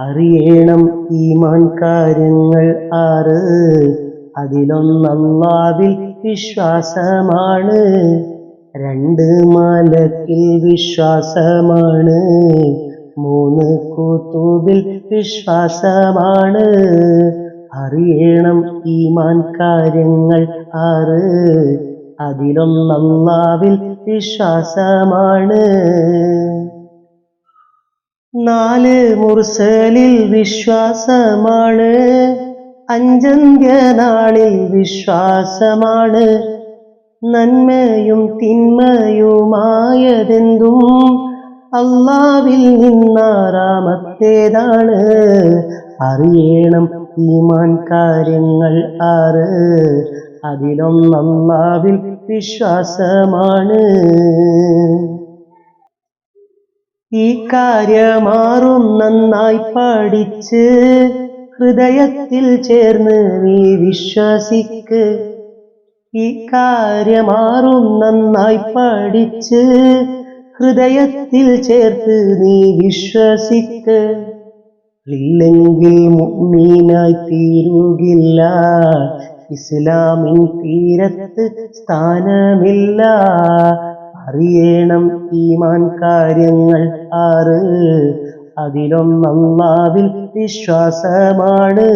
അറിയണം ഈമാൻ കാര്യങ്ങൾ ആറ് അതിലൊന്നല്ലാവിൽ വിശ്വാസമാണ്. രണ്ട് മാലക്കിൽ വിശ്വാസമാണ്. മൂന്ന് കൂത്തൂബിൽ വിശ്വാസമാണ്. അറിയണം ഈമാൻ കാര്യങ്ങൾ ആറ് അതിലൊന്നല്ലാവിൽ വിശ്വാസമാണ്. നാല് മുർസലിൽ വിശ്വാസമാണ് അഞ്ചന്ത്യനാളിൽ വിശ്വാസമാണ്. നന്മയും തിന്മയുമായതെന്തും അള്ളാവിൽ നിന്നാറാമത്തേതാണ്. അറിയണം ഈമാൻ കാര്യങ്ങൾ ആറ് അതിലൊന്നല്ലാവിൽ വിശ്വാസമാണ്. ഈ കാര്യമാറും നന്നായി പഠിച്ച് ഹൃദയത്തിൽ ചേർന്ന് നീ വിശ്വസിക്ക്. ഈ കാര്യമാറും നന്നായി പഠിച്ച് ഹൃദയത്തിൽ ചേർത്ത് നീ വിശ്വസിക്ക്. ഇല്ലെങ്കിൽ മുമ്മീനായി തീരുകില്ല. ഇസ്ലാമിൻ തീരത്ത് സ്ഥാനമില്ല. അറിയണം ഈമാൻ കാര്യങ്ങൾ ആറ്. അതിലൊന്നല്ലാവിൽ വിശ്വാസമാണ്.